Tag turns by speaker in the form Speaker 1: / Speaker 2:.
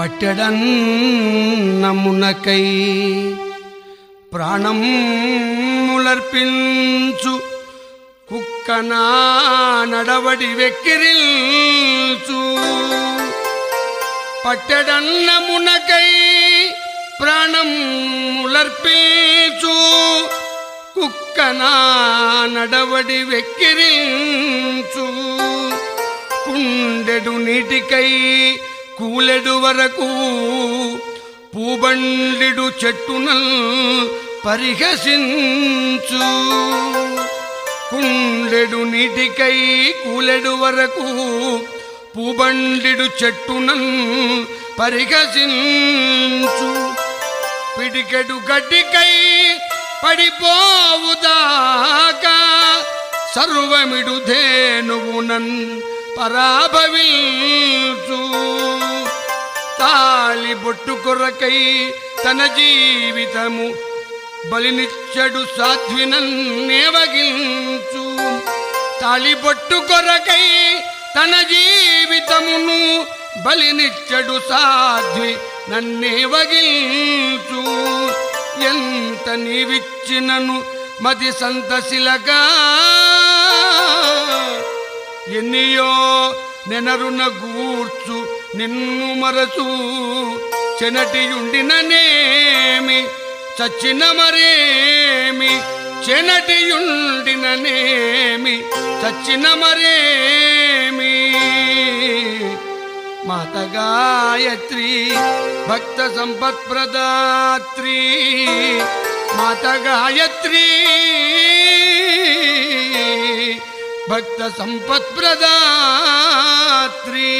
Speaker 1: పట్టెడన్నమునకై ప్రాణం ములర్పించు. కుక్కనా నడవడి వెక్కిరిల్చు. పట్టెడన్నమునకై ప్రాణం ములర్పించు. కుక్కనా నడవడి వెక్కిరించు కుండెడు నీటికై కూలెడు వరకు పూబండిడు చెట్టునల్ పరిహసించు. కుండెడు నీటికై కూలెడు వరకు పూబండిడు చెట్టునల్ పరిహసించు. పిడికెడు గడ్డికై పడిపోవుదాకా సర్వమిడు ధేనువునన్ పరాభవిల్చు వారి బొట్టు కొరకై తన జీవితము బలినిచ్చడు సాధ్వినన్నేవగించు. తాళిబొట్టు కొరకై తన జీవితమును బలినిచ్చడు సాధ్వి నన్నేవగించు ఎంత నీవిచ్చినను మది సంతశిలగా ఎన్నియో నెనరున గూర్చు నిన్ను మరచు చెనటియుండిననేమి చచ్చిన మరేమి చెనటియుండిననేమి చచ్చిన మరేమి? మాత గాయత్రి భక్త సంపత్ప్రదాత్రి మాత గాయత్రి భక్త సంపత్ప్రదాత్రి.